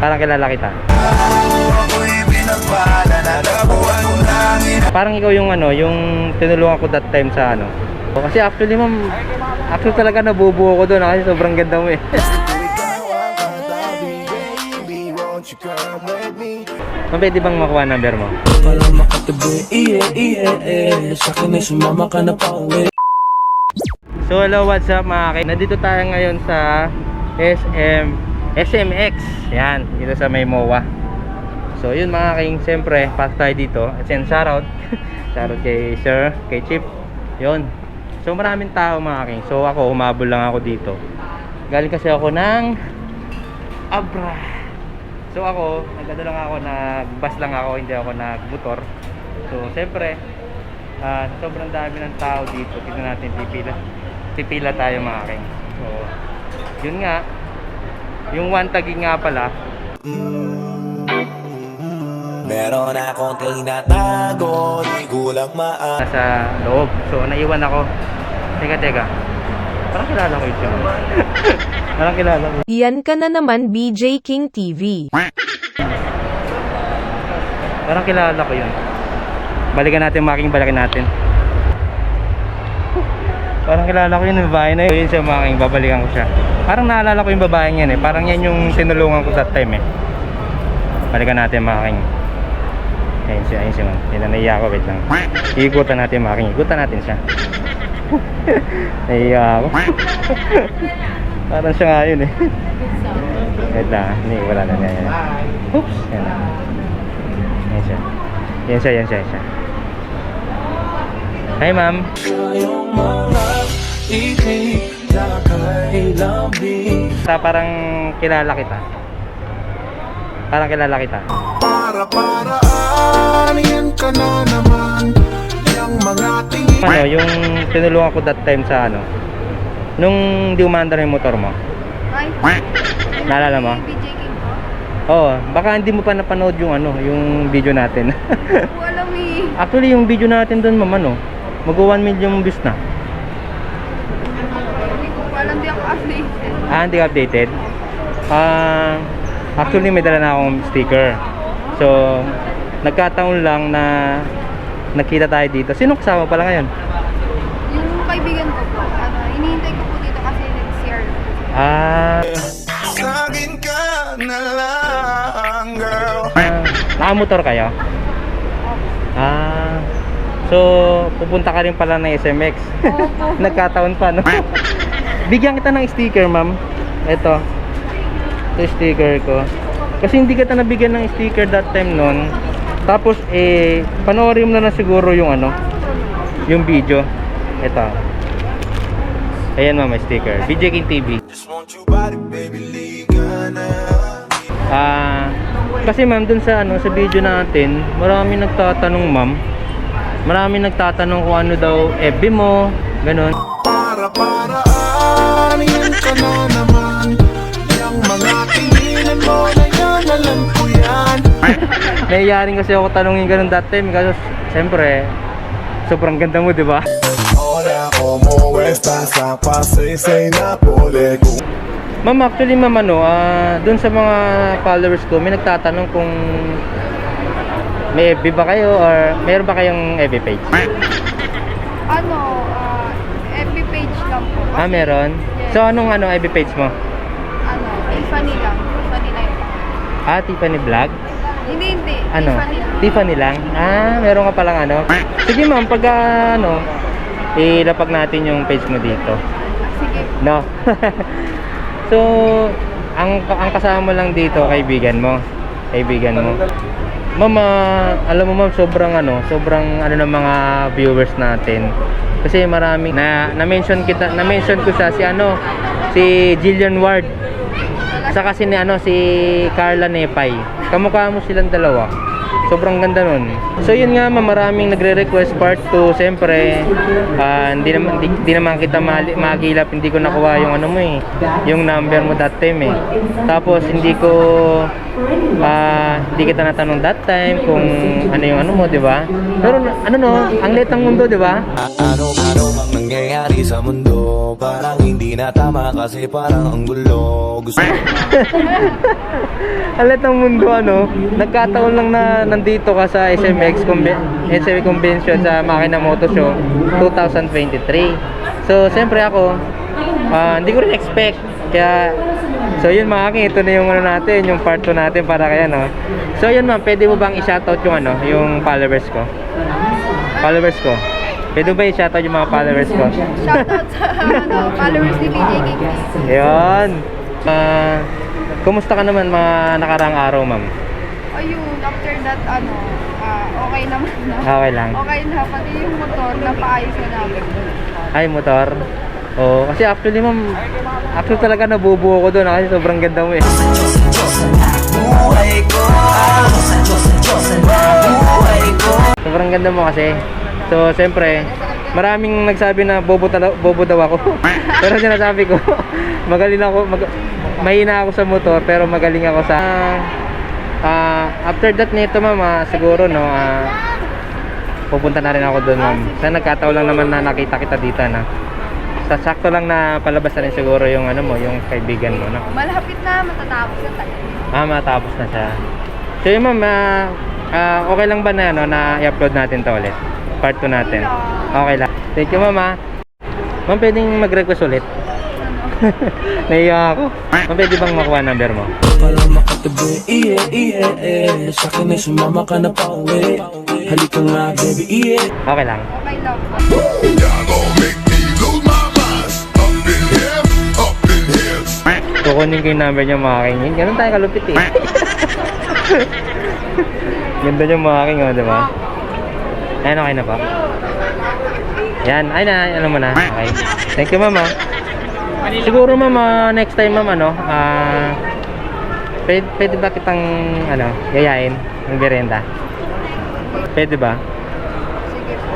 Parang kilala kita. Parang ikaw yung ano, yung tinulungan ko that time sa ano. Kasi actually ma'am, actually talaga nabubuo ko doon ah, kasi sobrang ganda mo eh. Ma'am, pwede bang makuha number mo? Wala makatabi, iye, iye, Sa akin ay sumama ka na pa uwi So hello, what's up mga kay? Nandito tayo ngayon sa SM SMX. Yan, dito sa may MOA. So yun mga king, siyempre, pasok tayo dito. At yan, shoutout. shoutout kay Sir, kay Chip. Yun. So maraming tao mga king. So ako, humabol lang ako dito. Galing kasi ako ng Abra. So ako, nagano lang ako, nag-bus lang ako, hindi ako nag-motor. So siyempre, ah, sobrang dami ng tao dito. Tignan natin, pipila. Pipila tayo mga king. So, yun nga. Yung one tagging nga pala, Meron akong tinatago Di ko lang maan nasa loob. So, naiwan ako. Teka, teka. Parang kilala ko ito. Parang kilala ko. Iyan ka na naman BJ King TV. Parang kilala ko yun. Balikan natin, making balikan natin. Parang kilala ko yun, yung babae na yun. Yun siya making, babalikan ko siya. Parang naalala ko yung babae yan eh. Parang yan yung tinulungan ko that time eh. Balikan natin making. Ayun siya, ayun siya man. Yun na naiya wait lang. Ikutan natin making, ikutan natin siya. naiya ako. Parang siya nga yun eh. Wait lang, hindi, wala na yan. Oops, yan na. Yan siya. Yan siya, yan siya, yan siya. Hi ma'am. Sa parang kilala kita. Parang kilala kita. Para paraan Yan ka na naman Yang mga tingin Ano, yung tinulungan ko that time sa ano, nung di umandar yung motor mo. Ay, Naalala mo? Oo, baka hindi mo pa napanood yung ano, yung video natin. Hindi ko alam eh. Actually, yung video natin doon, ma'am, ano, mag 1 million views na. Hindi ko pa alam, di ako updated. Ah, hindi ka updated? Ah, actually may dala na akong sticker. So, nagkataon lang na nakita tayo dito. Sino kasama pala ngayon? Yung kaibigan ko po, ano, hinihintay ko po dito kasi nag-CR. Ah, Sa akin ka na lang girl ah nakamotor kayo? Ah, so pupunta ka rin pala ng SMX. Opo. Nagkataon pa, no? Bigyan kita ng sticker, ma'am. Ito. Ito yung sticker ko. Kasi hindi kita nabigyan ng sticker that time noon. Tapos, eh, panoorin mo na lang siguro yung ano, yung video. Ito. Ayan, ma'am, may sticker. BJ King TV. Na Ah, kasi ma'am dun sa ano sa video natin, marami nagtatanong ma'am. Marami nagtatanong kung ano daw FB mo, ganun. Para paraan Yan ka na naman Yang mga tinginan mo na yan Alam ko yan Nahiyaring kasi ako tanongin ganun that time kasi siyempre sobrang ganda mo, 'di ba? Ma'am, actually ma'am ano, ah, dun sa mga followers ko, may nagtatanong kung may FB ba kayo or mayroon ba kayong FB page? Ano, ah, FB page lang po. Kasi, Ah, meron. Yes. So anong ano FB page mo? Ano, Tiffany lang. Tiffany lang. Ah, Tiffany Vlog? Hindi, hindi. Ano? Tiffany lang. Tiffany lang? Ah, meron ka palang ano? Sige ma'am, pag ah, ano, ilapag natin yung page mo dito. Sige. No? so, ang, ang kasama mo lang dito, kaibigan mo. Kaibigan mo. Mama, alam mo ma'am, sobrang ano, sobrang ano ng mga viewers natin. Kasi maraming na na-mention kita, na-mention ko siya si ano, si Jillian Ward. Saka si ano si Carla Nepay. Kamukha mo silang dalawa. Sobrang ganda nun. So yun nga, ma'am, maraming nagre-request part 2. Siyempre, ah, hindi naman hindi, hindi naman kita mali, magilap, hindi ko nakuha yung ano mo eh, yung number mo that time eh. Tapos hindi ko ah, hindi kita natanong that time kung ano yung ano mo, 'di ba? Pero ano no, ang liit ng mundo, 'di ba? Ano-ano ang nangyayari sa mundo Parang hindi na tama kasi parang ang gulo Gusto Alat ng mundo ano, nagkataon lang na nandito ka sa SMX Conven- SMX Convention sa Makina Moto Show 2023. So, siyempre ako, ah, hindi ko rin expect. Kaya, so yun mga aking, ito na yung ano natin, yung part 2 natin para kaya no. So yun ma'am, pwede mo bang i-shoutout yung ano, yung followers ko? Followers ko. Pwede ba i-shoutout yung mga followers ko? Shoutout sa ano, followers ni BJ King. Yun. Ah, kumusta ka naman mga nakarang araw, ma'am? Ayun, after that, ano, ah, okay naman na. Okay lang. Okay na, pati yung motor, napaayos na namin. Ay, motor. Oo, kasi actually, ma'am, actually talaga nabubuo ko doon ah, kasi sobrang ganda mo eh. Sobrang ganda mo kasi. So, siyempre, maraming nagsabi na bobo, tala, bobo daw ako. pero sinasabi ko, magaling ako, mag, mahina ako sa motor, pero magaling ako sa... ah, after that nito, ma'am, ah, siguro, no, ah, pupunta na rin ako doon, ma'am. Sa nagkataon lang naman na nakita kita dito, na. Sa sakto lang na palabas na rin siguro yung ano mo, yung kaibigan mo, no? Malapit na, matatapos na tayo. Ah, matapos na siya. So yun ma'am, ah, ah, okay lang ba na, ano, na i-upload natin to ulit? Part 2 natin. Okay lang. Thank you ma'am ah. Ma'am, pwedeng mag-request ulit? Naiya ako. Ma'am, pwede bang makuha number mo? Makatabi, iye, iye, eh Sa akin ay sumama ka na pa uwi Halika nga, baby, iye Okay lang. Okay lang Kukunin ko yung number niya mga king. Ganun tayo kalupit eh. Ganda niya mga king, oh, di ba? Ayan, okay na pa. Yan, ay na, ano mo na. Okay. Thank you, mama. Siguro, mama, next time, mama, ano, ah, pwede, pwede ba kitang, ano, yayain ng berenda? Pwede ba? Sige po.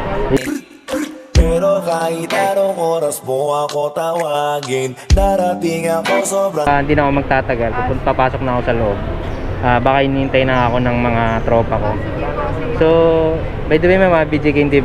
Pero kahit anong oras mo ako tawagin Darating ako sobrang Ah, hindi na ako magtatagal. Pupunta, papasok na ako sa loob. Ah, baka inintay na ako ng mga tropa ko. So, by the way, mama, BJ TV ulit